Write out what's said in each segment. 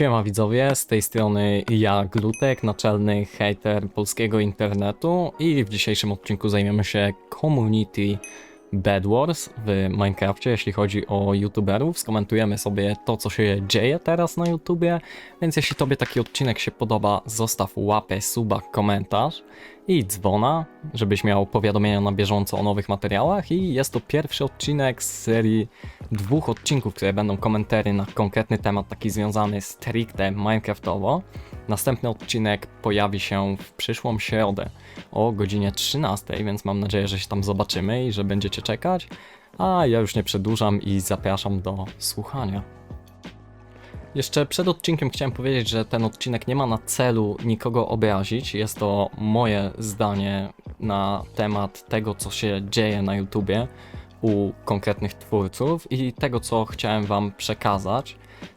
Siema widzowie, z tej strony ja Glutek, naczelny hater polskiego internetu i w dzisiejszym odcinku zajmiemy się community Bad Wars w Minecrafcie, jeśli chodzi o youtuberów. Skomentujemy sobie to, co się dzieje teraz na YouTubie, więc jeśli tobie taki odcinek się podoba, zostaw łapę, suba, komentarz i dzwona, żebyś miał powiadomienia na bieżąco o nowych materiałach i jest to pierwszy odcinek z serii dwóch odcinków, które będą komentary na konkretny temat, taki związany stricte Minecraftowo. Następny odcinek pojawi się w przyszłą środę o godzinie 13, więc mam nadzieję, że się tam zobaczymy i że będziecie czekać. A ja już nie przedłużam i zapraszam do słuchania. Jeszcze przed odcinkiem chciałem powiedzieć, że ten odcinek nie ma na celu nikogo obrazić. Jest to moje zdanie na temat tego, co się dzieje na YouTubie u konkretnych twórców i tego, co chciałem Wam przekazać.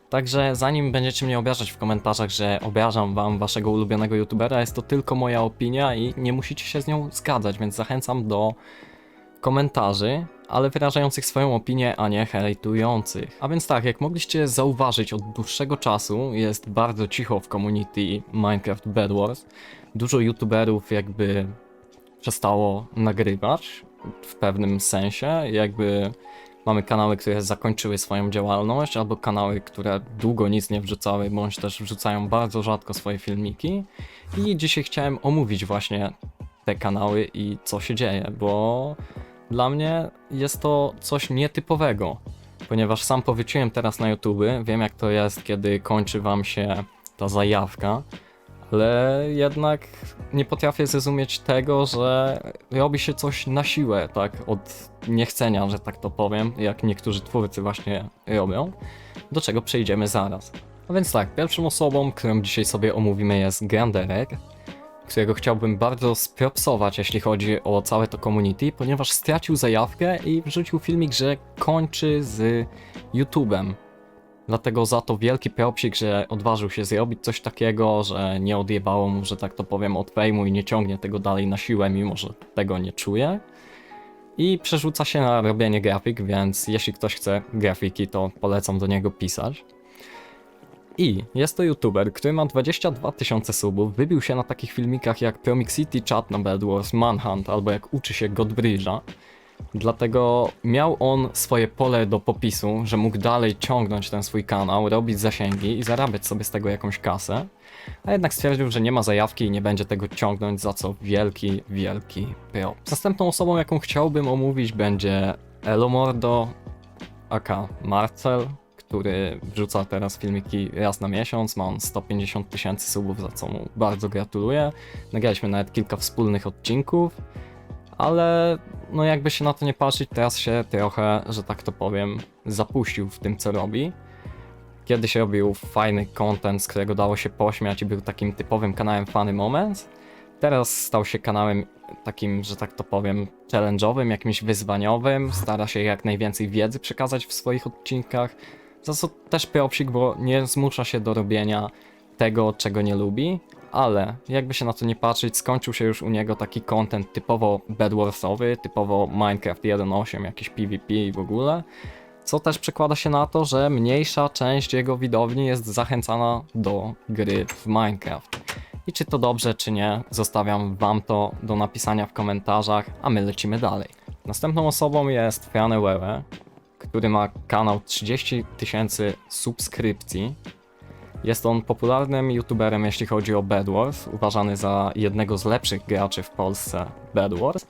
Także zanim będziecie mnie obrażać w komentarzach, że obrażam Wam Waszego ulubionego YouTubera, jest to tylko moja opinia i nie musicie się z nią zgadzać, więc zachęcam do komentarzy, ale wyrażających swoją opinię, a nie hejtujących. A więc tak, jak mogliście zauważyć od dłuższego czasu, jest bardzo cicho w community Minecraft Bed Wars. Dużo youtuberów jakby przestało nagrywać w pewnym sensie, jakby mamy kanały, które zakończyły swoją działalność, albo kanały, które długo nic nie wrzucały, bądź też wrzucają bardzo rzadko swoje filmiki. I dzisiaj chciałem omówić właśnie te kanały i co się dzieje, bo dla mnie jest to coś nietypowego, ponieważ sam powróciłem teraz na YouTube, wiem jak to jest, kiedy kończy wam się ta zajawka, ale jednak nie potrafię zrozumieć tego, że robi się coś na siłę, tak, od niechcenia, że tak to powiem, jak niektórzy twórcy właśnie robią, do czego przejdziemy zaraz. A więc tak, pierwszą osobą, którą dzisiaj sobie omówimy jest Granderek, którego chciałbym bardzo spropsować, jeśli chodzi o całe to community, ponieważ stracił zajawkę i wrzucił filmik, że kończy z YouTube'em. Dlatego za to wielki propsik, że odważył się zrobić coś takiego, że nie odjebało mu, że tak to powiem, od fejmu i nie ciągnie tego dalej na siłę, mimo że tego nie czuje. I przerzuca się na robienie grafik, więc jeśli ktoś chce grafiki, to polecam do niego pisać. I jest to youtuber, który ma 22 tysiące subów, wybił się na takich filmikach jak Promixity Chat na Bed Wars, Manhunt albo jak uczy się Godbridge'a. Dlatego miał on swoje pole do popisu, że mógł dalej ciągnąć ten swój kanał, robić zasięgi i zarabiać sobie z tego jakąś kasę. A jednak stwierdził, że nie ma zajawki i nie będzie tego ciągnąć, za co wielki, wielki pro. Następną osobą, jaką chciałbym omówić będzie Elomordo, aka Marcel, który wrzuca teraz filmiki raz na miesiąc. Ma on 150 tysięcy subów, za co mu bardzo gratuluję. Nagraliśmy nawet kilka wspólnych odcinków, ale no jakby się na to nie patrzeć, teraz się trochę, że tak to powiem, zapuścił w tym co robi. Kiedyś robił fajny content, z którego dało się pośmiać i był takim typowym kanałem Funny Moments. Teraz stał się kanałem takim, że tak to powiem, challenge'owym, jakimś wyzwaniowym. Stara się jak najwięcej wiedzy przekazać w swoich odcinkach. Za co też propsik, bo nie zmusza się do robienia tego, czego nie lubi, ale jakby się na to nie patrzeć, skończył się już u niego taki content typowo Bedwarsowy, typowo Minecraft 1.8, jakiś PvP i w ogóle, co też przekłada się na to, że mniejsza część jego widowni jest zachęcana do gry w Minecraft. I czy to dobrze, czy nie, zostawiam wam to do napisania w komentarzach, a my lecimy dalej. Następną osobą jest Fiane Wewe, który ma kanał 30 tysięcy subskrypcji. Jest on popularnym youtuberem, jeśli chodzi o Bed Wars, uważany za jednego z lepszych graczy w Polsce Bed Wars.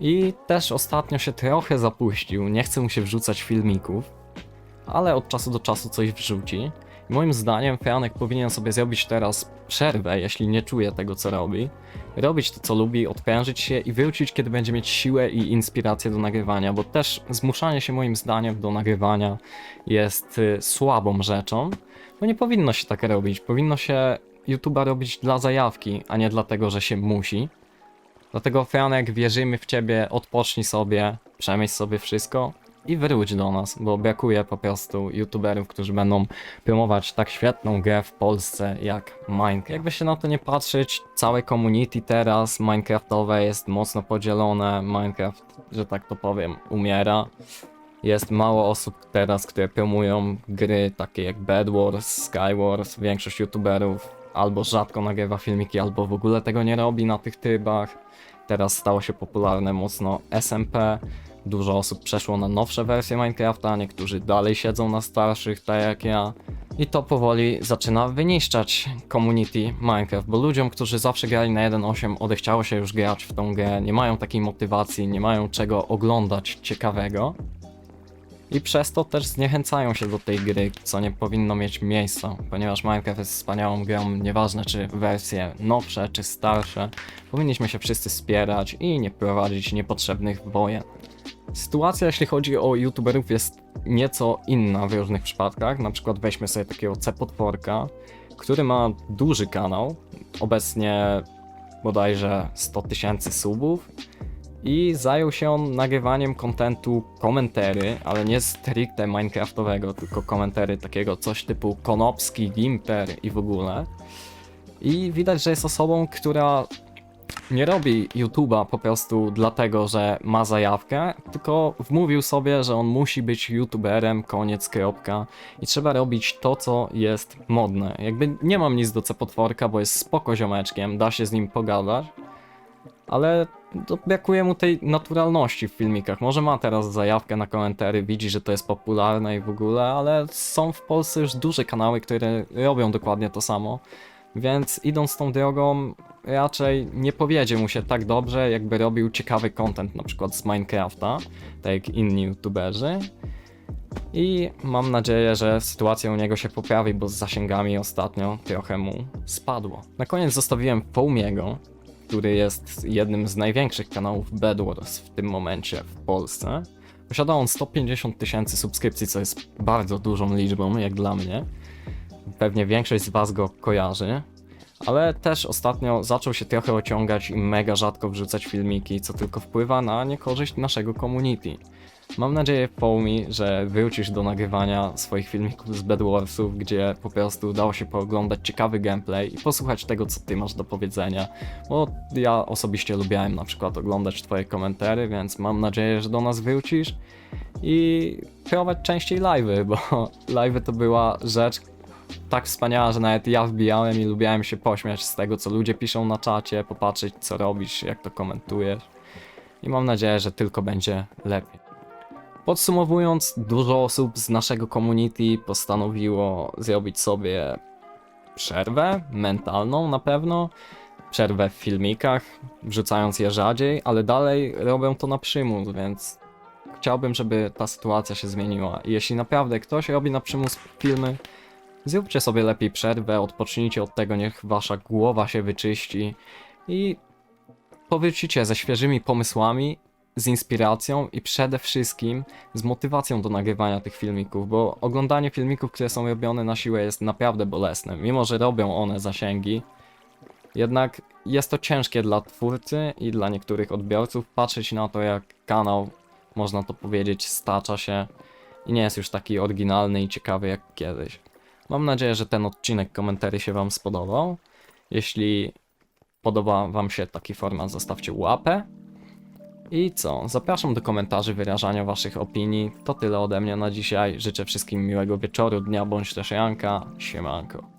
I też ostatnio się trochę zapuścił, nie chce mu się wrzucać filmików, ale od czasu do czasu coś wrzuci. Moim zdaniem Franek powinien sobie zrobić teraz przerwę, jeśli nie czuje tego, co robi. Robić to, co lubi, odprężyć się i wrócić, kiedy będzie mieć siłę i inspirację do nagrywania, bo też zmuszanie się moim zdaniem do nagrywania jest y, słabą rzeczą, bo nie powinno się tak robić. Powinno się YouTube'a robić dla zajawki, a nie dlatego, że się musi. Dlatego Franek, wierzymy w ciebie, odpocznij sobie, przemyśl sobie wszystko i wróć do nas, bo brakuje po prostu youtuberów, którzy będą promować tak świetną grę w Polsce jak Minecraft. Jakby się na to nie patrzeć, całe community teraz minecraftowe jest mocno podzielone, Minecraft, że tak to powiem, umiera. Jest mało osób teraz, które promują gry takie jak Bed Wars, Skywars. Większość youtuberów albo rzadko nagrywa filmiki, albo w ogóle tego nie robi na tych trybach. Teraz stało się popularne mocno SMP. Dużo osób przeszło na nowsze wersje Minecrafta, niektórzy dalej siedzą na starszych, tak jak ja. I to powoli zaczyna wyniszczać community Minecraft, bo ludziom, którzy zawsze grali na 1.8 odechciało się już grać w tą grę, nie mają takiej motywacji, nie mają czego oglądać ciekawego. I przez to też zniechęcają się do tej gry, co nie powinno mieć miejsca, ponieważ Minecraft jest wspaniałą grą, nieważne czy wersje nowsze czy starsze, powinniśmy się wszyscy wspierać i nie prowadzić niepotrzebnych wojen. Sytuacja, jeśli chodzi o youtuberów, jest nieco inna w różnych przypadkach. Na przykład weźmy sobie takiego C-potworka, który ma duży kanał, obecnie bodajże 100 tysięcy subów i zajął się on nagrywaniem kontentu komentary, ale nie stricte minecraftowego, tylko komentary takiego coś typu Konopski, Gimper i w ogóle. I widać, że jest osobą, która nie robi YouTube'a po prostu dlatego, że ma zajawkę, tylko wmówił sobie, że on musi być YouTuberem, koniec, kropka. I trzeba robić to, co jest modne. Jakby nie mam nic do C-potworka, bo jest spoko ziomeczkiem, da się z nim pogadać, ale brakuje mu tej naturalności w filmikach. Może ma teraz zajawkę na komentary, widzi, że to jest popularne i w ogóle, ale są w Polsce już duże kanały, które robią dokładnie to samo. Więc idąc tą drogą, raczej nie powiedzie mu się tak dobrze, jakby robił ciekawy content, na przykład z Minecrafta, tak jak inni youtuberzy. I mam nadzieję, że sytuacja u niego się poprawi, bo z zasięgami ostatnio trochę mu spadło. Na koniec zostawiłem Foamiego, który jest jednym z największych kanałów Bedwars w tym momencie w Polsce. Posiada on 150 tysięcy subskrypcji, co jest bardzo dużą liczbą, jak dla mnie. Pewnie większość z Was go kojarzy, ale też ostatnio zaczął się trochę ociągać i mega rzadko wrzucać filmiki, co tylko wpływa na niekorzyść naszego community. Mam nadzieję, Foamy, że wrócisz do nagrywania swoich filmików z Bedwarsów, gdzie po prostu udało się pooglądać ciekawy gameplay i posłuchać tego, co ty masz do powiedzenia. Bo ja osobiście lubiałem na przykład oglądać twoje komentary, więc mam nadzieję, że do nas wrócisz i prowadź częściej live'y, bo live'y to była rzecz tak wspaniała, że nawet ja wbijałem i lubiałem się pośmiać z tego, co ludzie piszą na czacie, popatrzeć, co robisz, jak to komentujesz. I mam nadzieję, że tylko będzie lepiej. Podsumowując, dużo osób z naszego community postanowiło zrobić sobie przerwę mentalną na pewno, przerwę w filmikach, wrzucając je rzadziej, ale dalej robią to na przymus, więc chciałbym, żeby ta sytuacja się zmieniła. I jeśli naprawdę ktoś robi na przymus filmy, zróbcie sobie lepiej przerwę, odpocznijcie od tego, niech wasza głowa się wyczyści i powrócicie ze świeżymi pomysłami, z inspiracją i przede wszystkim z motywacją do nagrywania tych filmików, bo oglądanie filmików, które są robione na siłę jest naprawdę bolesne. Mimo, że robią one zasięgi, jednak jest to ciężkie dla twórcy i dla niektórych odbiorców patrzeć na to, jak kanał, można to powiedzieć, stacza się i nie jest już taki oryginalny i ciekawy jak kiedyś. Mam nadzieję, że ten odcinek komentarzy się Wam spodobał. Jeśli podoba Wam się taki format, zostawcie łapę. I co? Zapraszam do komentarzy, wyrażania Waszych opinii. To tyle ode mnie na dzisiaj. Życzę wszystkim miłego wieczoru, dnia bądź też janka. Siemanko.